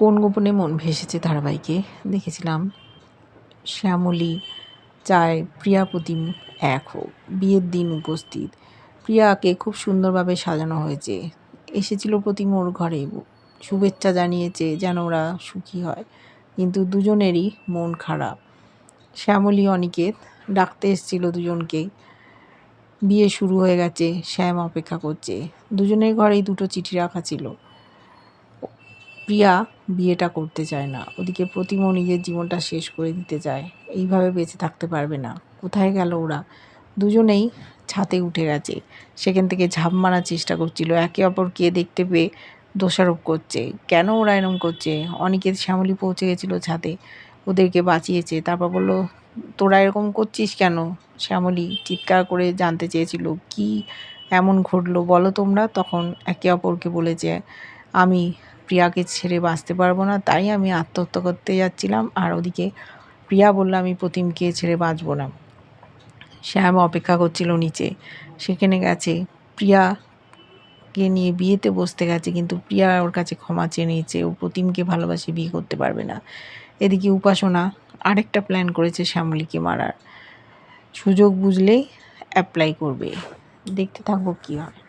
কোন গোপনে মন ভেসেছে ধারাবাহিকে? দেখেছিলাম শ্যামলী চায় প্রিয়া প্রতিম এক হোক, বিয়ের দিন উপস্থিত। প্রিয়াকে খুব সুন্দরভাবে সাজানো হয়েছে। এসেছিল প্রতিম ওর ঘরে শুভেচ্ছা জানিয়েছে যেন ওরা সুখী হয়, কিন্তু দুজনেরই মন খারাপ। শ্যামলী, অনিকেত ডাকতে এসেছিল দুজনকে। বিয়ে শুরু হয়ে গেছে, শ্যাম অপেক্ষা করছে। দুজনের ঘরেই দুটো চিঠি রাখা ছিল। প্রিয়া বিয়েটা করতে চায় না। ওদিকে প্রতিমও নিজের জীবনটা শেষ করে দিতে চায়। এইভাবে বেঁচে থাকতে পারবে না। কোথায় গেল ওরা? দুজনেই ছাতে উঠে গেছে। সেখান থেকে ঝাঁপ মারার চেষ্টা করছিল। একে অপরকে দেখতে পেয়ে দোষারোপ করছে। কেন ওরা এরম করছে? অনেকে শ্যামলী পৌঁছে গেছিল ছাদে ওদেরকে বাঁচিয়েছে। তারপর বলল, তোরা এরকম করছিস কেন? শ্যামলী চিৎকার করে জানতে চেয়েছিল। কি এমন ঘটলো বলো তোমরা? তখন একে অপরকে বলেছে, আমি প্রিয়াকে ছেড়ে বাঁচতে পারব না, তাই আমি আত্মহত্যা করতে যাচ্ছিলাম। আর ওদিকে প্রিয়া বলল, আমি প্রতিমকে ছেড়ে বাঁচবো না। শ্যাম অপেক্ষা করছিল নিচে। সেখানে গেছে। প্রিয়াকে নিয়ে বিয়েতে বসতে গেছে, কিন্তু প্রিয়া ওর কাছে ক্ষমা চেয়ে নিয়েছে। ও প্রতিমকে ভালোবাসে, বিয়ে করতে পারবে না। এদিকে উপাসনা আরেকটা প্ল্যান করেছে শ্যামলীকে মারার। সুযোগ বুঝলেই অ্যাপ্লাই করবে। দেখতে থাকব কী হয়।